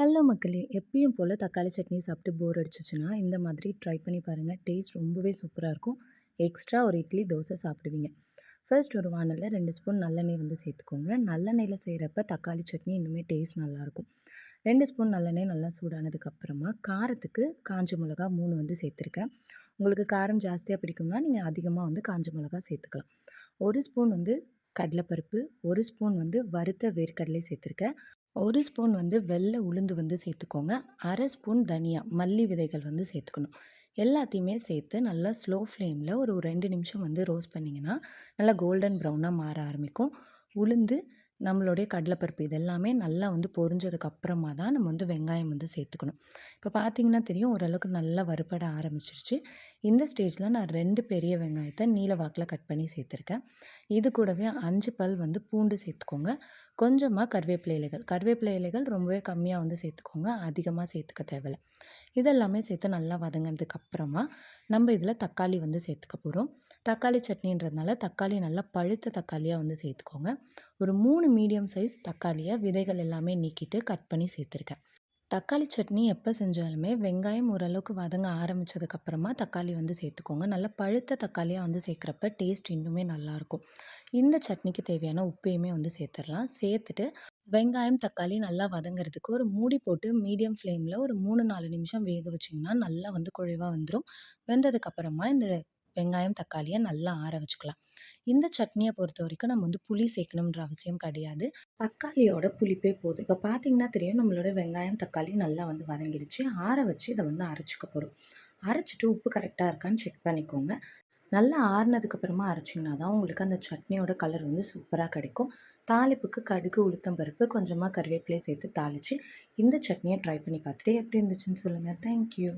Hello மக்களே! எப்பயும் போல் தக்காளி சட்னி சாப்பிட்டு போர் அடிச்சிச்சுன்னா இந்த மாதிரி ட்ரை பண்ணி பாருங்கள் டேஸ்ட் ரொம்பவே சூப்பராக இருக்கும். எக்ஸ்ட்ரா ஒரு இட்லி, தோசை சாப்பிடுவீங்க. ஃபர்ஸ்ட் ஒரு வானலில் ரெண்டு ஸ்பூன் நல்லெண்ணெய் வந்து சேர்த்துக்கோங்க. நல்லெண்ணெயில் செய்கிறப்ப தக்காளி சட்னி இன்னுமே டேஸ்ட் நல்லாயிருக்கும். ரெண்டு ஸ்பூன் நல்லெண்ணெய் நல்லா சூடானதுக்கப்புறமா காரத்துக்கு காஞ்ச மிளகா மூணு வந்து சேர்த்துருக்கேன். உங்களுக்கு காரம் ஜாஸ்தியாக பிடிக்கும்னா, நீங்கள் அதிகமாக வந்து காஞ்ச மிளகா சேர்த்துக்கலாம். ஒரு ஸ்பூன் வந்து கடலைப்பருப்பு, ஒரு ஸ்பூன் வந்து வறுத்த வேர்க்கடலை சேர்த்துருக்கேன். ஒரு ஸ்பூன் வந்து வெள்ளை உளுந்து வந்து சேர்த்துக்கோங்க. அரை ஸ்பூன் தனியா, மல்லி விதைகள் வந்து சேர்த்துக்கணும். எல்லாத்தையுமே சேர்த்து நல்லா ஸ்லோ ஃப்ளேமில் ஒரு ரெண்டு நிமிஷம் வந்து ரோஸ்ட் பண்ணிங்கன்னா, நல்லா கோல்டன் ப்ரௌனாக மாற ஆரம்பிக்கும். உளுந்து, நம்மளுடைய கடலைப்பருப்பு இதெல்லாமே நல்லா வந்து பொரிஞ்சதுக்கு அப்புறமா தான் நம்ம வந்து வெங்காயம் வந்து சேர்த்துக்கணும். இப்போ பார்த்தீங்கன்னா தெரியும், ஓரளவுக்கு நல்லா வறுபட ஆரம்பிச்சிருச்சு. இந்த ஸ்டேஜில் நான் ரெண்டு பெரிய வெங்காயத்தை நீல வாக்கில் கட் பண்ணி சேர்த்துருக்கேன். இது கூடவே அஞ்சு பல் வந்து பூண்டு சேர்த்துக்கோங்க. கொஞ்சமாக கருவேப்பிலை இலைகள். கருவேப்பிலை இலைகள் ரொம்பவே கம்மியாக வந்து சேர்த்துக்கோங்க. அதிகமாக சேர்த்துக்க தேவையில்ல. இதெல்லாமே சேர்த்து நல்லா வதங்கினதுக்கு அப்புறமா, நம்ம இதில் தக்காளி வந்து சேர்த்துக்க போகிறோம் தக்காளி சட்னின்றதுனால தக்காளி நல்லா பழுத்த தக்காளியாக வந்து சேர்த்துக்கோங்க. ஒரு மூணு மீடியம் சைஸ் தக்காளியை விதைகள் எல்லாமே நீக்கிட்டு கட் பண்ணி சேர்த்துருக்கேன். தக்காளி சட்னி எப்போ செஞ்சாலுமே வெங்காயம் ஓரளவுக்கு வதங்க ஆரம்பித்ததுக்கப்புறமா தக்காளி வந்து சேர்த்துக்கோங்க. நல்லா பழுத்த தக்காளியாக வந்து சேர்க்குறப்ப டேஸ்ட் இன்னுமே நல்லாயிருக்கும். இந்த சட்னிக்கு தேவையான உப்பையுமே வந்து சேர்த்துடலாம் சேர்த்துட்டு வெங்காயம், தக்காளி நல்லா வதங்குறதுக்கு ஒரு மூடி போட்டு மீடியம் ஃப்ளேமில் ஒரு 3, 4 நிமிஷம் வேக வச்சிங்கன்னா, நல்லா வந்து குழைவாக வந்துடும் வெந்ததுக்கப்புறமா இந்த வெங்காயம், தக்காளியை நல்லா ஆற வச்சுக்கலாம். இந்த சட்னியை பொறுத்த வரைக்கும் நம்ம வந்து புளி சேர்க்கணுன்ற அவசியம் கிடையாது. தக்காளியோட புளிப்பே போதும். இப்போ பார்த்தீங்கன்னா தெரியும், நம்மளோட வெங்காயம், தக்காளி நல்லா வந்து வதங்கிடுச்சு. ஆற வச்சு இதை வந்து அரைச்சிக்க போகிறோம் அரைச்சிட்டு உப்பு கரெக்டாக இருக்கான்னு செக் பண்ணிக்கோங்க. நல்லா ஆறுனதுக்கப்புறமா அரைச்சிங்கன்னா தான் உங்களுக்கு அந்த சட்னியோட கலர் வந்து சூப்பராக கிடைக்கும். தாளிப்புக்கு கடுகு, உளுத்தம் பருப்பு, கொஞ்சமாக கருவேப்பிலையை சேர்த்து தாளித்து இந்த சட்னியை ட்ரை பண்ணி பார்த்துட்டு எப்படி இருந்துச்சுன்னு சொல்லுங்கள் தேங்க் யூ.